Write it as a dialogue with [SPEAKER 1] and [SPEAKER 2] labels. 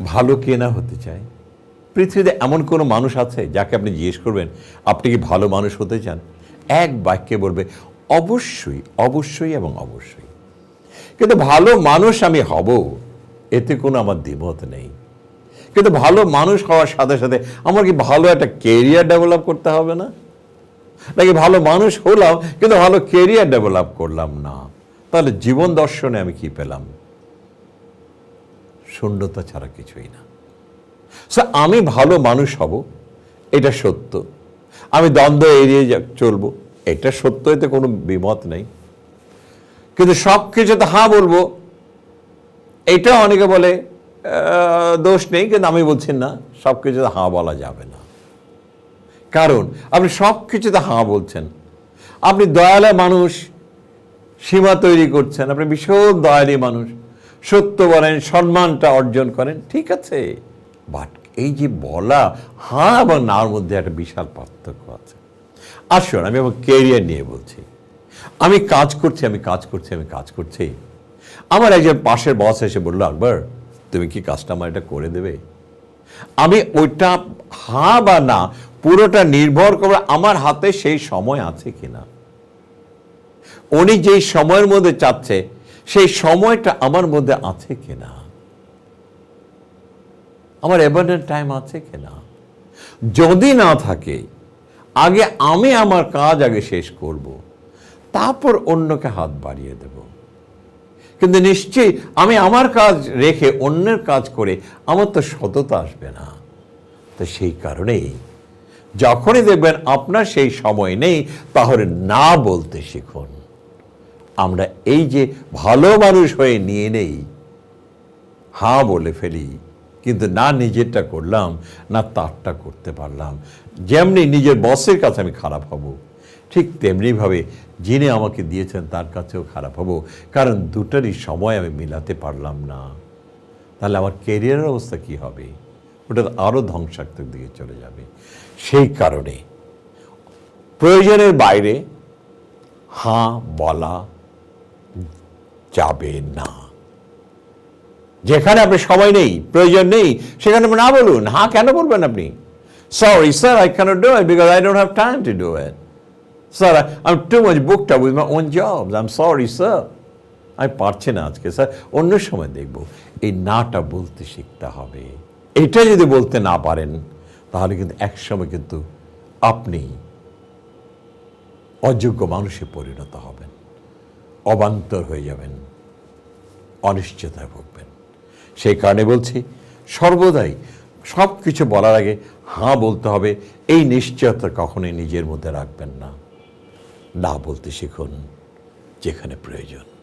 [SPEAKER 1] ভালো কে না হতে চায়? পৃথিবীতে এমন কোনো মানুষ আছে যাকে আপনি জিজ্ঞেস করবেন, আপনি কি ভালো মানুষ হতে চান? এক বাক্যে বলবে, অবশ্যই অবশ্যই এবং অবশ্যই। কিন্তু ভালো মানুষ আমি হব, এতে কোনো আমার দ্বিমত নেই। কিন্তু ভালো মানুষ হওয়ার সাথে সাথে আমার কি ভালো একটা কেরিয়ার ডেভেলপ করতে হবে না? নাকি ভালো মানুষ হলাম, কিন্তু ভালো কেরিয়ার ডেভেলপ করলাম না? তাহলে জীবন দর্শনে আমি কি পেলাম? শূন্যতা ছাড়া কিছুই না। সো আমি ভালো মানুষ হব, এটা সত্য। আমি দ্বন্দ্ব এড়িয়ে চলবো, এটা সত্য, এতে কোনো বিমত নেই। কিন্তু সব কিছুতে হাঁ বলব, এটা অনেকে বলে দোষ নেই, কিন্তু আমি বলছি না, সব কিছুতে হাঁ বলা যাবে না। কারণ, আপনি সব কিছুতে হাঁ বলছেন। আপনি দয়ালু মানুষ, সীমা তৈরি করছেন, আপনি ভীষণ দয়ালি মানুষ। সত্য বলেন, সম্মানটা অর্জন করেন, ঠিক আছে। বাট এই যে বলা, হাঁ এবং নার মধ্যে একটা বিশাল পার্থক্য আছে। আসুন, আমি আমার কেরিয়ার নিয়ে বলছি। আমি কাজ করছি, আমি কাজ করছি, আমি কাজ করছি। আমার একজন পাশের বস এসে বলল, আকবর, তুমি কি কাজটা আমার এটা করে দেবে? আমি ওইটা হ্যাঁ বা না, পুরোটা নির্ভর করবে আমার হাতে সেই সময় আছে কিনা। উনি যেই সময়ের মধ্যে চাচ্ছে সেই সময়টা আমার মধ্যে আছে কিনা? আমার অ্যাবান্ডেন্ট টাইম আছে কিনা? যদি না থাকে, আগে আমি আমার কাজ আগে শেষ করব, তারপর অন্যকে হাত বাড়িয়ে দেব। কিন্তু নিশ্চয়ই আমি আমার কাজ রেখে অন্যের কাজ করে আমার তো সততা আসবে না। তো সেই কারণেই যখনই দেখবেন আপনার সেই সময় নেই, তাহলে না বলতে শিখুন। আমরা এই যে ভালো মানুষ হয়ে নিয়ে নেই, হাঁ বলে ফেলি, কিন্তু না নিজেরটা করলাম, না তারটা করতে পারলাম। যেমনি নিজের বসের কাছে আমি খারাপ হব, ঠিক তেমনিভাবে যিনি আমাকে দিয়েছেন তার কাছেও খারাপ হব, কারণ দুটারই সময় আমি মিলাতে পারলাম না। তাহলে আমার কেরিয়ারের অবস্থা কি হবে? ওটা আরও ধ্বংসাত্মক দিকে চলে যাবে। সেই কারণে প্রয়োজনের বাইরে হাঁ বলা যাবে না। যেখানে আপনি সময় নেই, প্রয়োজন নেই, সেখানে না বলুন হ্যাঁ কেন বলবেন আপনি? Sorry sir I can't do it because I don't have time to do it sir I too much booked up with my own jobs I am sorry sir আমি পারছি না আজকে স্যার অন্য সময় দেখব। এই নাটা বলতে শিখতে হবে। এটা যদি বলতে না পারেন, তাহলে কিন্তু একসময় কিন্তু আপনি অযোগ্য মানুষে পরিণত হবেন। অবান্তর হয়ে যাবেন, অনিশ্চয়তায় ভুগবেন। সেই কারণে বলছি, সর্বদাই সব কিছু বলার আগে, হাঁ বলতে হবে, এই নিশ্চয়তা কখনোই নিজের মধ্যে রাখবেন না। না বলতে শিখুন, যেখানে প্রয়োজন।